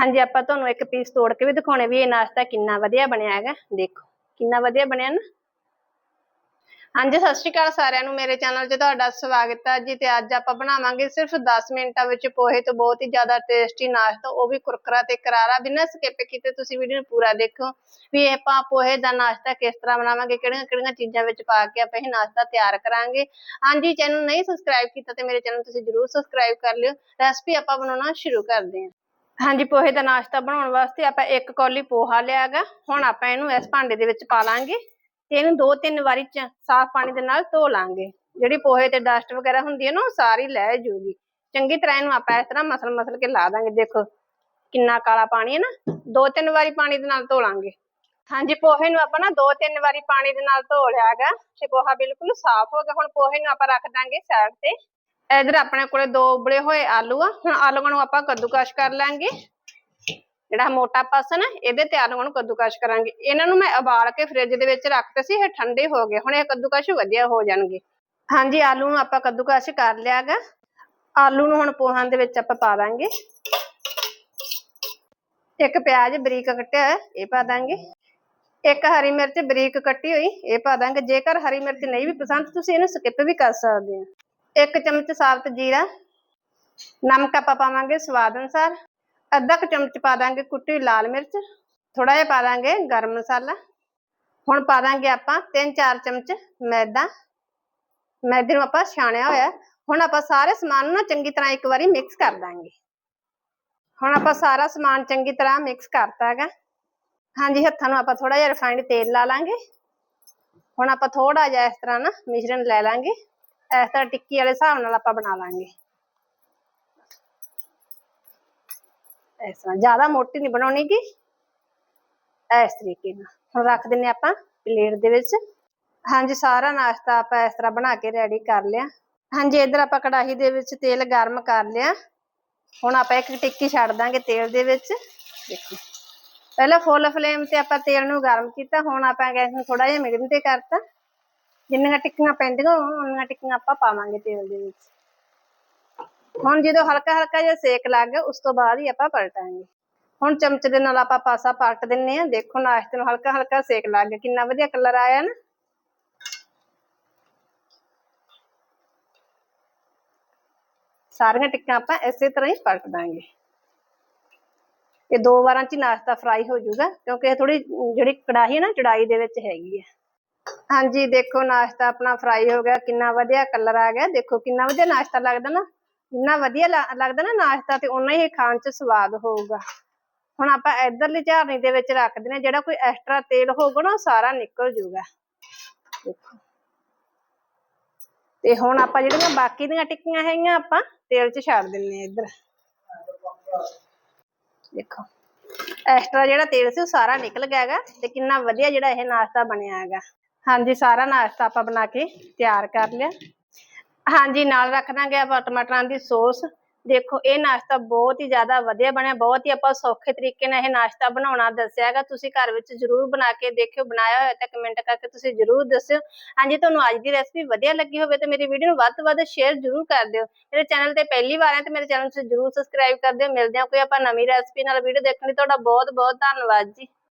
ਹਾਂਜੀ, ਆਪਾਂ ਤੁਹਾਨੂੰ ਇੱਕ ਪੀਸ ਤੋੜ ਕੇ ਵੀ ਦਿਖਾਉਣੇ ਵੀ ਇਹ ਨਾਸ਼ਤਾ ਕਿੰਨਾ ਵਧੀਆ ਬਣਿਆ ਹੈਗਾ। ਦੇਖੋ, ਕਿੰਨਾ ਵਧੀਆ ਬਣਿਆ ਨਾ। ਹਾਂਜੀ, ਸਤਿ ਸ਼੍ਰੀ ਅਕਾਲ ਸਾਰਿਆਂ ਨੂੰ। ਮੇਰੇ ਚੈਨਲ 'ਚ ਤੁਹਾਡਾ ਸਵਾਗਤ ਹੈ ਜੀ ਤੇ ਅੱਜ ਆਪਾਂ ਬਣਾਵਾਂਗੇ ਸਿਰਫ 10 ਮਿੰਟਾਂ ਵਿੱਚ ਪੋਹੇ ਤੋਂ ਬਹੁਤ ਹੀ ਜ਼ਿਆਦਾ ਟੇਸਟੀ ਨਾਸ਼ਤਾ, ਉਹ ਵੀ ਕੁਰਕਰਾ ਤੇ ਕਰਾਰਾ। ਬਿਨਾਂ ਸਕਿਪ ਕੀਤੇ ਤੁਸੀਂ ਵੀਡੀਓ ਨੂੰ ਪੂਰਾ ਦੇਖੋ ਵੀ ਇਹ ਆਪਾਂ ਪੋਹੇ ਦਾ ਨਾਸ਼ਤਾ ਕਿਸ ਤਰ੍ਹਾਂ ਬਣਾਵਾਂਗੇ, ਕਿਹੜੀਆਂ ਕਿਹੜੀਆਂ ਚੀਜ਼ਾਂ ਵਿੱਚ ਪਾ ਕੇ ਆਪਾਂ ਇਹ ਨਾਸ਼ਤਾ ਤਿਆਰ ਕਰਾਂਗੇ। ਹਾਂਜੀ, ਚੈਨਲ ਨਹੀਂ ਸਬਸਕ੍ਰਾਈਬ ਕੀਤਾ ਤੇ ਮੇਰੇ ਚੈਨਲ ਤੁਸੀਂ ਜਰੂਰ ਸਬਸਕ੍ਰਾਈਬ ਕਰ ਲਿਓ। ਰੈਸਪੀ ਆਪਾਂ ਬਣਾਉਣਾ ਸ਼ੁਰੂ ਕਰਦੇ ਹਾਂ। ਹਾਂਜੀ, ਪੋਹੇ ਦਾ ਨਾਸ਼ਤਾ ਬਣਾਉਣ ਵਾਸਤੇ ਆਪਾਂ ਇੱਕ ਕੌਲੀ ਪੋਹਾ ਲਿਆਗਾ। ਹੁਣ ਆਪਾਂ ਇਹਨੂੰ ਇਸ ਭਾਂਡੇ ਦੇ ਵਿੱਚ ਪਾ ਲਾਂਗੇ ਤੇ ਇਹਨੂੰ ਦੋ ਤਿੰਨ ਵਾਰੀ ਸਾਫ਼ ਪਾਣੀ ਦੇ ਨਾਲ ਧੋ ਲਾਂਗੇ। ਜਿਹੜੀ ਪੋਹੇ ਤੇ ਡਸਟ ਵਗੈਰਾ ਹੁੰਦੀ ਹੈ ਨਾ, ਉਹ ਸਾਰੀ ਲੈ ਜੂਗੀ। ਚੰਗੀ ਤਰ੍ਹਾਂ ਇਹਨੂੰ ਆਪਾਂ ਇਸ ਤਰ੍ਹਾਂ ਮਸਲ ਮਸਲ ਕੇ ਲਾ ਦਾਂਗੇ। ਦੇਖੋ ਕਿੰਨਾ ਕਾਲਾ ਪਾਣੀ ਹੈ ਨਾ। ਦੋ ਤਿੰਨ ਵਾਰੀ ਪਾਣੀ ਦੇ ਨਾਲ ਧੋ ਲਾਂਗੇ। ਹਾਂਜੀ, ਪੋਹੇ ਨੂੰ ਆਪਾਂ ਨਾ ਦੋ ਤਿੰਨ ਵਾਰੀ ਪਾਣੀ ਦੇ ਨਾਲ ਧੋ ਲਿਆਗਾ ਤੇ ਪੋਹਾ ਬਿਲਕੁਲ ਸਾਫ਼ ਹੋ ਗਿਆ। ਹੁਣ ਪੋਹੇ ਨੂੰ ਆਪਾਂ ਰੱਖ ਦਾਂਗੇ ਸਾਈਡ ਤੇ। ਇਧਰ ਆਪਣੇ ਕੋਲੇ ਦੋ ਉਬਲੇ ਹੋਏ ਆਲੂ ਆ। ਹੁਣ ਆਲੂਆਂ ਨੂੰ ਆਪਾਂ ਕੱਦੂਕਸ਼ ਕਰ ਲਾਂਗੇ। ਜਿਹੜਾ ਮੋਟਾ ਪਾਸਾ ਨਾ ਇਹਦੇ ਤੇ ਆਲੂਆਂ ਨੂੰ ਕੱਦੂਕਸ਼ ਕਰਾਂਗੇ। ਇਹਨਾਂ ਨੂੰ ਮੈਂ ਉਬਾਲ ਕੇ ਫ੍ਰਿਜ ਦੇ ਵਿੱਚ ਰੱਖਤੇ ਸੀ, ਇਹ ਠੰਡੇ ਹੋ ਗਏ। ਹੁਣ ਇਹ ਕੱਦੂਕਸ਼ ਵਧੀਆ ਹੋ ਜਾਣਗੇ। ਹਾਂਜੀ, ਆਲੂ ਨੂੰ ਆਪਾਂ ਕੱਦੂਕਸ਼ ਕਰ ਲਿਆਗਾ ਆਲੂ ਨੂੰ ਹੁਣ ਪੋਹਾਂ ਦੇ ਵਿੱਚ ਆਪਾਂ ਪਾ ਦਾਂਗੇ। ਇੱਕ ਪਿਆਜ਼ ਬਰੀਕ ਕੱਟਿਆ ਹੋਇਆ, ਇਹ ਪਾ ਦਾਂਗੇ। ਇੱਕ ਹਰੀ ਮਿਰਚ ਬਰੀਕ ਕੱਟੀ ਹੋਈ, ਇਹ ਪਾ ਦਾਂਗੇ। ਜੇਕਰ ਹਰੀ ਮਿਰਚ ਨਹੀਂ ਵੀ ਪਸੰਦ, ਤੁਸੀਂ ਇਹਨੂੰ ਸਕਿਪ ਵੀ ਕਰ ਸਕਦੇ ਹੋ। ਇੱਕ ਚਮਚ ਸਾਬਤ ਜੀਰਾ, ਨਮਕ ਆਪਾਂ ਪਾਵਾਂਗੇ ਸਵਾਦ ਅਨੁਸਾਰ ਅੱਧਾ ਕੁ ਚਮਚ ਪਾ ਦਾਂਗੇ ਕੁੱਟੀ ਲਾਲ ਮਿਰਚ ਥੋੜਾ ਜਿਹਾ ਪਾ ਦਾਂਗੇ ਗਰਮ ਮਸਾਲਾ। ਹੁਣ ਪਾ ਦਾਂਗੇ ਆਪਾਂ 3-4 ਚਮਚ ਮੈਦਾ। ਮੈਦੇ ਨੂੰ ਆਪਾਂ ਛਾਣਿਆ ਹੋਇਆ ਹੁਣ ਆਪਾਂ ਸਾਰੇ ਸਮਾਨ ਨੂੰ ਨਾ ਚੰਗੀ ਤਰ੍ਹਾਂ ਇੱਕ ਵਾਰੀ ਮਿਕਸ ਕਰ ਦਾਂਗੇ। ਹੁਣ ਆਪਾਂ ਸਾਰਾ ਸਮਾਨ ਚੰਗੀ ਤਰ੍ਹਾਂ ਮਿਕਸ ਕਰਤਾ ਹੈਗਾ। ਹਾਂਜੀ, ਹੱਥਾਂ ਨੂੰ ਆਪਾਂ ਥੋੜਾ ਜਿਹਾ ਰਿਫਾਈਨਡ ਤੇਲ ਲਾ ਲਾਂਗੇ। ਹੁਣ ਆਪਾਂ ਥੋੜਾ ਜਿਹਾ ਇਸ ਤਰ੍ਹਾਂ ਨਾ ਮਿਸ਼ਰਣ ਲੈ ਲਾਂਗੇ। ਇਸ ਤਰ੍ਹਾਂ ਟਿੱਕੀ ਵਾਲੇ ਹਿਸਾਬ ਨਾਲ ਆਪਾਂ ਬਣਾ ਲਾਂਗੇ। ਇਸ ਤਰ੍ਹਾਂ, ਜ਼ਿਆਦਾ ਮੋਟੀ ਨਹੀਂ ਬਣਾਉਣੀ ਗੀ। ਇਸ ਤਰੀਕੇ ਨਾਲ। ਹੁਣ ਰੱਖ ਦਿੰਨੇ ਆਪਾਂ ਪਲੇਟ ਦੇ ਵਿੱਚ। ਹਾਂਜੀ, ਸਾਰਾ ਨਾਸ਼ਤਾ ਆਪਾਂ ਇਸ ਤਰ੍ਹਾਂ ਬਣਾ ਕੇ ਰੈਡੀ ਕਰ ਲਿਆ। ਹਾਂਜੀ, ਇਧਰ ਆਪਾਂ ਕੜਾਹੀ ਦੇ ਵਿੱਚ ਤੇਲ ਗਰਮ ਕਰ ਲਿਆ। ਹੁਣ ਆਪਾਂ ਇੱਕ ਟਿੱਕੀ ਛੱਡ ਦਾਂਗੇ ਤੇਲ ਦੇ ਵਿੱਚ। ਦੇਖੋ। ਪਹਿਲਾਂ ਫੁੱਲ ਫਲੇਮ ਤੇ ਆਪਾਂ ਤੇਲ ਨੂੰ ਗਰਮ ਕੀਤਾ। ਹੁਣ ਆਪਾਂ ਗੈਸ ਨੂੰ ਥੋੜਾ ਜਿਹਾ ਮੀਡੀਅਮ ਤੇ ਕਰਤਾ। ਜਿੰਨੀਆਂ ਟਿੱਕੀਆਂ ਪੈਂਦੀਆਂ ਉਹਨਾਂ ਟਿੱਕੀਆਂ ਆਪਾਂ ਪਾਵਾਂਗੇ ਤੇਲ ਦੇ ਵਿੱਚ। ਹੁਣ ਜਦੋਂ ਹਲਕਾ ਹਲਕਾ ਜਿਹਾ ਸੇਕ ਲੱਗ ਗਿਆ, ਉਸ ਤੋਂ ਬਾਅਦ ਹੀ ਆਪਾਂ ਪਲਟਾਂਗੇ। ਹੁਣ ਚਮਚ ਦੇ ਨਾਲ ਆਪਾਂ ਪਾਸਾ ਪਲਟ ਦਿੰਨੇ ਆ। ਦੇਖੋ ਨਾਸ਼ਤੇ ਨੂੰ ਹਲਕਾ ਹਲਕਾ ਸੇਕ ਲੱਗ ਗਿਆ। ਕਿੰਨਾ ਵਧੀਆ ਕਲਰ ਆਇਆ ਨਾ। ਸਾਰੀਆਂ ਟਿੱਕਾਂ ਆਪਾਂ ਇਸੇ ਤਰ੍ਹਾਂ ਹੀ ਪਲਟ ਦਾਂਗੇ। ਇਹ ਦੋ ਵਾਰਾਂ ਚ ਨਾਸ਼ਤਾ ਫਰਾਈ ਹੋ ਜਾਊਗਾ, ਕਿਉਂਕਿ ਇਹ ਥੋੜੀ ਜਿਹੜੀ ਕੜਾਹੀ ਹੈ ਨਾ, ਚੜਾਈ ਦੇ ਵਿੱਚ ਹੈਗੀ ਹੈ। ਹਾਂਜੀ, ਦੇਖੋ, ਨਾਸ਼ਤਾ ਆਪਣਾ ਫਰਾਈ ਹੋ ਗਿਆ, ਕਿੰਨਾ ਵਧੀਆ ਕਲਰ ਆ ਗਿਆ। ਦੇਖੋ, ਕਿੰਨਾ ਵਧੀਆ ਨਾਸ਼ਤਾ ਲੱਗਦਾ ਨਾ। ਜਿੰਨਾ ਵਧੀਆ ਲ- ਲੱਗਦਾ ਨਾ ਨਾਸ਼ਤਾ ਤੇ ਉਨਾ ਹੀ ਖਾਣ ਚ ਸਵਾਦ ਹੋਊਗਾ। ਹੁਣ ਆਪਾਂ ਇਧਰਲੀ ਝਾਰਨੀ ਦੇ ਵਿੱਚ ਰੱਖ ਦਿੰਦੇ ਹਾਂ ਜਿਹੜਾ ਕੋਈ ਐਕਸਟਰਾ ਤੇਲ ਹੋਊਗਾ ਨਾ, ਉਹ ਸਾਰਾ ਨਿਕਲ ਜਾਊਗਾ ਦੇਖੋ। ਤੇ ਹੁਣ ਆਪਾਂ ਜਿਹੜੀਆਂ ਬਾਕੀ ਦੀਆਂ ਟਿੱਕੀਆਂ ਹੈਗੀਆਂ, ਆਪਾਂ ਤੇਲ 'ਚ ਛੱਡ ਦਿੰਨੇ ਆ ਇੱਧਰ। ਦੇਖੋ। ਐਕਸਟਰਾ ਜਿਹੜਾ ਤੇਲ ਸੀ, ਉਹ ਸਾਰਾ ਨਿਕਲ ਗਿਆ ਹੈਗਾ ਤੇ ਕਿੰਨਾ ਵਧੀਆ ਜਿਹੜਾ ਇਹ ਨਾਸ਼ਤਾ ਬਣਿਆ ਹੈਗਾ। ਹਾਂਜੀ, ਸਾਰਾ ਨਾਸ਼ਤਾ ਆਪਾਂ ਬਣਾ ਕੇ ਤਿਆਰ ਕਰ ਲਿਆ। ਹਾਂਜੀ, ਨਾਲ ਰੱਖ ਦਾਂਗੇ ਆਪਾਂ ਟਮਾਟਰਾਂ ਦੀ ਸੌਸ। ਦੇਖੋ, ਇਹ ਨਾਸ਼ਤਾ ਬਹੁਤ ਹੀ ਜ਼ਿਆਦਾ ਵਧੀਆ ਬਣਿਆ, ਬਹੁਤ ਹੀ ਆਪਾਂ ਸੌਖੇ ਤਰੀਕੇ ਨਾਲ ਇਹ ਨਾਸ਼ਤਾ ਬਣਾਉਣਾ ਦੱਸਿਆ ਹੈਗਾ। ਤੁਸੀਂ ਘਰ ਵਿੱਚ ਜ਼ਰੂਰ ਬਣਾ ਕੇ ਦੇਖਿਓ, ਬਣਾਇਆ ਹੋਇਆ ਤਾਂ ਕਮੈਂਟ ਕਰਕੇ ਤੁਸੀਂ ਜ਼ਰੂਰ ਦੱਸਿਓ। ਹਾਂਜੀ, ਤੁਹਾਨੂੰ ਅੱਜ ਦੀ ਰੈਸਪੀ ਵਧੀਆ ਲੱਗੀ ਹੋਵੇ ਤਾਂ ਮੇਰੀ ਵੀਡੀਓ ਨੂੰ ਵੱਧ ਤੋਂ ਵੱਧ ਸ਼ੇਅਰ ਜ਼ਰੂਰ ਕਰ ਦਿਓ। ਮੇਰੇ ਚੈਨਲ ਤੇ ਪਹਿਲੀ ਵਾਰ ਹੈ ਤੇ ਮੇਰੇ ਚੈਨਲ ਨੂੰ ਜ਼ਰੂਰ ਸਬਸਕ੍ਰਾਈਬ ਕਰ ਦਿਓ। ਮਿਲਦੇ ਹਾਂ ਕੋਈ ਆਪਾਂ ਨਵੀਂ ਰੈਸਪੀ ਨਾਲ ਵੀਡੀਓ ਦੇਖਣ ਲਈ। ਤੁਹਾਡਾ ਬਹੁਤ ਬਹੁਤ ਧੰਨਵਾਦ ਜੀ।